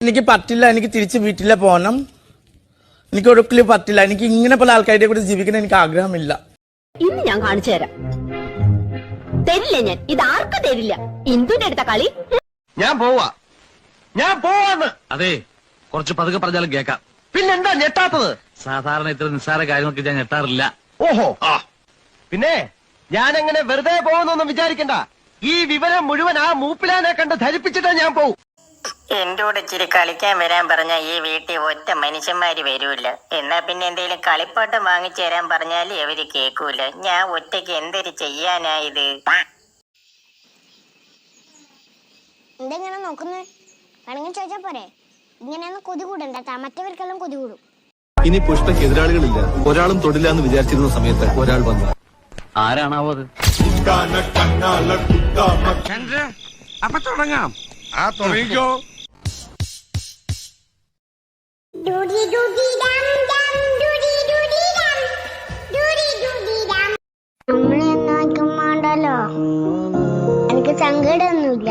എനിക്ക് പറ്റില്ല എനിക്ക് തിരിച്ച് വീട്ടിലെ പോകണം എനിക്ക് ഒടുക്കലും പറ്റില്ല എനിക്ക് ഇങ്ങനെ പല ആൾക്കാരുടെ കൂടെ ജീവിക്കാൻ എനിക്ക് ആഗ്രഹമില്ല. ഇന്ന് ഞാൻ കാണിച്ചു തരാം. തരില്ല ഞാൻ. ഇത് ആർക്കും തരില്ല. ഇന്ദുന്റെ അടുത്ത കളി. ഞാൻ പോവാ. ഞാൻ പോവാന്ന്. അതെ കുറച്ച് പതുക്കെ പറഞ്ഞാലും കേൾക്കാം പിന്നെന്താ ഞെട്ടാത്തത്? സാധാരണ ഇത്ര നിസ്സാര കാര്യങ്ങൾക്ക് ഞാൻ ഞെട്ടാറില്ല. ഓഹോ. പിന്നെ? ഞാൻ അങ്ങനെ വെറുതെ പോകുന്നൊന്നും വിചാരിക്കണ്ട. ഈ വിവരം മുഴുവൻ ആ മൂപ്പിലാനെ കണ്ട് ധരിപ്പിച്ചിട്ടേ ഞാൻ പോവും. എന്റെ കൂടെ ഇച്ചിരി കളിക്കാൻ വരാൻ പറഞ്ഞ ഈ വീട്ടിൽ ഒറ്റ മനുഷ്യന്മാര് വരൂല എന്നാ പിന്നെ എന്തെങ്കിലും കളിപ്പാട്ടം വാങ്ങിച്ചു തരാൻ പറഞ്ഞാൽ അവർ കേക്കൂല. ഞാൻ ഒറ്റയ്ക്ക് എന്തൊരു ചെയ്യാനാ ഇത്? എന്തെങ്ങനെ നോക്കുന്നത് വേണമെങ്കിൽ ചോദിച്ചാ പോരെ. ഇങ്ങനെയൊന്നും കൊതി കൂടണ്ട ട്ടാ. മറ്റവർക്കെല്ലാം കൊതി കൂടും ഇനി പുഷ്പയ്ക്ക് എതിരാളികളില്ല. ഒരാളും തൊടില്ല എന്ന് വിചാരിച്ചിരുന്ന സമയത്ത് ഒരാൾ വന്നു. ആരാണാവോ അത്? അപ്പൊ തുടങ്ങാം. ആ തുടങ്ങിക്കോ. നമ്മളെ നോക്കുമ്പോണ്ടല്ലോ എനിക്ക് സങ്കടമൊന്നുമില്ല.